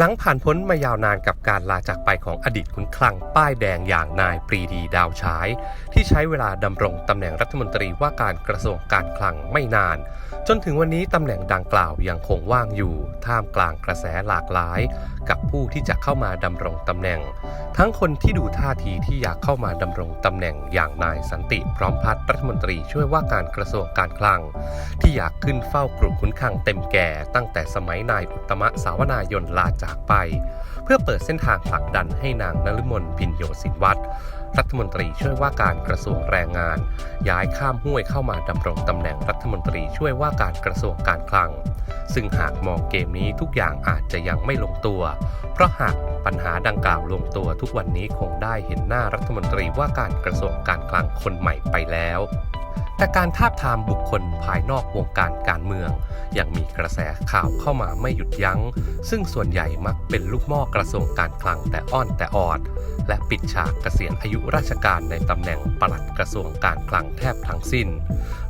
หลังผ่านพ้นมายาวนานกับการลาจากไปของอดีตขุนคลังป้ายแดงอย่างนายปรีดีดาวฉาย ที่ใช้เวลาดำรงตำแหน่งรัฐมนตรีว่าการกระทรวงการคลังไม่นาน จนถึงวันนี้ตำแหน่งดังกล่าวยังคงว่างอยู่ ท่ามกลางกระแสหลากหลาย กับผู้ที่จะเข้ามาดำรงตำแหน่ง ทั้งคนที่ดูท่าทีที่อยากเข้ามาดำรงตำแหน่งอย่างนายสันติพร้อมพัฒน์รัฐมนตรีช่วยว่าการกระทรวงการคลัง ที่อยากขึ้นเฝ้ากรุขุนคลังเต็มแก่ ตั้งแต่สมัยนายอุตตมะสาวนายนลาจากไป เพื่อเปิดเส้นทางผลักดันให้นางนฤมลพินโยสินวัตรรัฐมนตรีช่วยว่าการกระทรวงแรงงาน ย้ายข้ามห้วยเข้ามาดำรงตำแหน่งรัฐมนตรีช่วยว่าการกระทรวงการคลัง ซึ่งหากมองเกมนี้ทุกอย่างอาจจะยังไม่ลงตัว เพราะหากปัญหาดังกล่าวลงตัวทุกวันนี้คงได้เห็นหน้ารัฐมนตรีว่าการกระทรวงการคลังคนใหม่ไปแล้ว แต่การทาบทามบุคคลภายนอกวงการการเมือง ยังมีกระแสข่าวเข้ามาไม่หยุดยัง้ง ซึ่งส่วนใหญ่มักเป็นลูกหม้อกระทรวงการคลังแต่อ้อนแต่ออด และปิดฉากเกษียณอายุราชการในตำแหน่งปลัดกระทรวงการคลังแทบทั้งสิ้น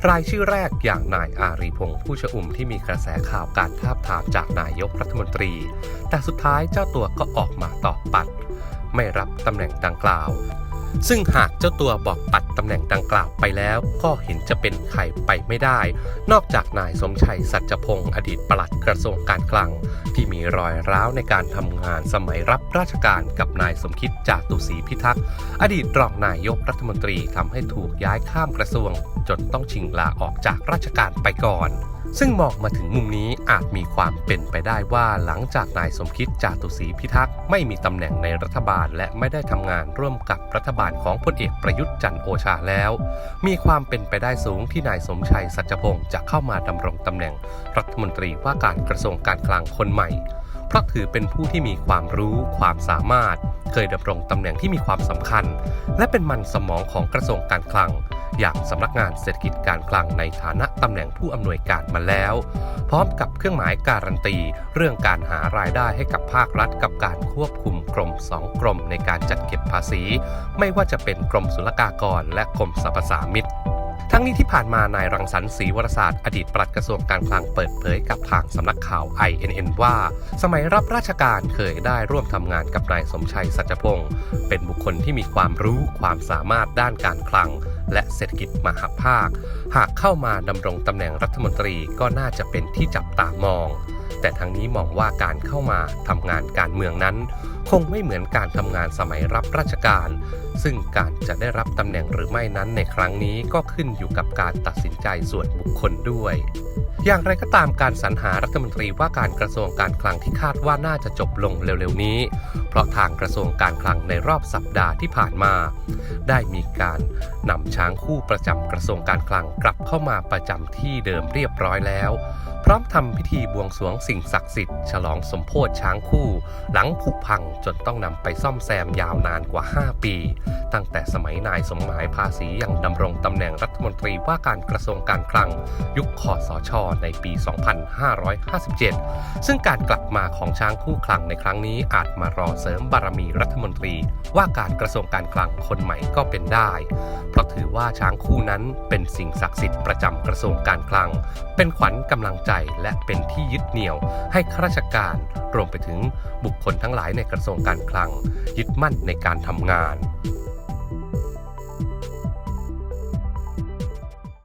รายชื่อแรกอย่างนายอารีพงษ์ผู้ชอุ่มที่มีกระแสข่าวการทาบทามจากนายกรัฐมนตรี แต่สุดท้ายเจ้าตัวก็ออกมาตอบปัด ไม่รับตำแหน่งดังกล่าว ซึ่งหากเจ้าตัวบอกปัดตำแหน่งดังกล่าวไปแล้ว ก็เห็นจะเป็นใครไปไม่ได้ นอกจากนายสมชัยสัจพงศ์อดีตปลัดกระทรวงการคลัง ที่มีรอยร้าวในการทำงานสมัยรับราชการกับนายสมคิดจาตุศรีพิทักษ์อดีตรองนายกรัฐมนตรีทำให้ถูกย้ายข้ามกระทรวง จนต้องชิงลาออกจากราชการไปก่อน ซึ่งมองมาถึงมุมนี้อาจมีความเป็นไปได้ว่าหลังจากนายสมคิดจาตุศรีพิทักษ์ไม่มีตำแหน่งในรัฐบาล และไม่ได้ทำงานร่วมกับรัฐบาลของพลเอกประยุทธ์จันทร์โอชาแล้ว มีความเป็นไปได้สูงที่นายสมชัยสัจพงศ์จะเข้ามาดำรงตำแหน่งรัฐมนตรีว่าการกระทรวงการคลังคนใหม่เพราะถือเป็นผู้ที่มีความรู้ความสามารถ เคยดำรงตำแหน่งที่มีความสำคัญ และเป็นมันสมองของกระทรวงการคลัง อย่างสำนักงานเศรษฐกิจการคลังในฐานะตำแหน่งผู้อำนวยการมาแล้ว พร้อมกับเครื่องหมายการันตี เรื่องการหารายได้ให้กับภาครัฐ กับการควบคุมกรมสองกรมในการจัดเก็บภาษี ไม่ว่าจะเป็นกรมศุลกากรและกรมสรรพสามิต ทั้งนี้ที่ผ่านมานายรังสรรค์ศรีวรศาสตร์อดีตปลัดกระทรวงการคลังเปิดเผยกับทางสำนักข่าว INN ว่า สมัยรับราชการเคยได้ร่วมทำงานกับนายสมชัยสัจพงศ์เป็นบุคคลที่มีความรู้ความสามารถด้านการคลัง และเศรษฐกิจมหาภาค หากเข้ามาดำรงตำแหน่งรัฐมนตรีก็น่าจะเป็นที่จับตามอง แต่ทางนี้มองว่าการเข้ามาทำงานการเมืองนั้น คงไม่เหมือนการทำงานสมัยรับราชการ ซึ่งการจะได้รับตำแหน่งหรือไม่นั้นในครั้งนี้ก็ขึ้นอยู่กับการตัดสินใจส่วนบุคคลด้วย อย่างไรก็ตามการสรรหารัฐมนตรีว่าการกระทรวงการคลังที่คาดว่าน่าจะจบลงเร็วๆนี้ เพราะทางกระทรวงการคลังในรอบสัปดาห์ที่ผ่านมา ได้มีการนำช้างคู่ประจำกระทรวงการคลังกลับเข้ามาประจำที่เดิมเรียบร้อยแล้ว พร้อมทำพิธีบวงสรวงสิ่งศักดิ์สิทธิ์ฉลองสมโพธิช้างคู่ หลังผุพังจนต้องนำไปซ่อมแซมยาวนานกว่า 5 ปี ตั้งแต่สมัยนายสมหมายภาษียังดำรงตำแหน่งรัฐมนตรีว่าการกระทรวงการคลัง ยุคคอสชช ในปี 2557 ซึ่งการกลับมาของช้างคู่คลังในครั้งนี้อาจมารอเสริมบารมีรัฐมนตรี ว่าการกระทรวงการคลังคนใหม่ก็เป็นได้ เพราะถือว่าช้างคู่นั้นเป็นสิ่งศักดิ์สิทธิ์ประจำกระทรวงการคลัง เป็นขวัญกำลังใจและเป็นที่ยึดเหนี่ยว ให้ข้าราชการรวมไปถึงบุคคลทั้งหลายในกระทรวงการคลัง ยึดมั่นในการทำงาน